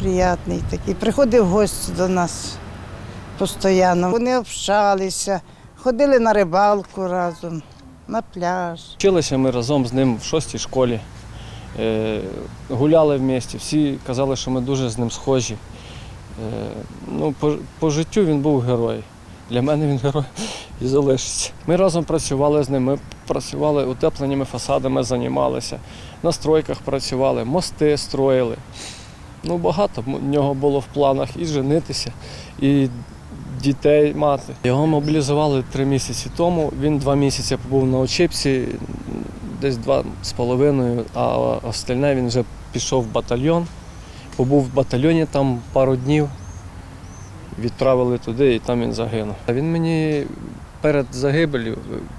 приятний такий. Приходив гості до нас постійно. Вони общалися, ходили на рибалку разом, на пляж. Вчилися ми разом з ним в шостій школі, е, гуляли в місті, всі казали, що ми дуже з ним схожі. Е, Ну, по, по життю він був герой. Для мене він герой і залишиться. Ми разом працювали з ним, ми працювали утепленнями фасадами, займалися, на стройках працювали, мости строїли. Ну, багато в нього було в планах і женитися, і дітей мати. Його мобілізували три місяці тому. Він два місяці побув на очіпці, десь два з половиною, а остальне він вже пішов в батальйон. Побув в батальйоні там пару днів, відправили туди і там він загинув. А Він мені перед загибелью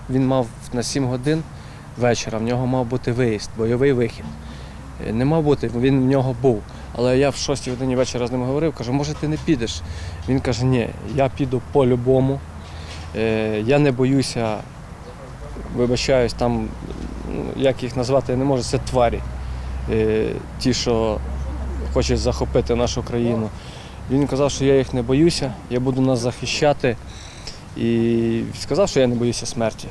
він мав на 7 годин вечора, в нього мав бути виїзд, бойовий вихід. Е, Не мав бути, він в нього був. Але я в 6 годині вечора з ним говорив, кажу, може ти не підеш? Він каже, ні, я піду по-любому. Е, Я не боюся, вибачаюсь, там, ну, як їх назвати, я не можу, це тварі. Е, Ті, що хочуть захопити нашу країну. Він казав, що я їх не боюся, я буду нас захищати. І сказав, що я не боюся смерті.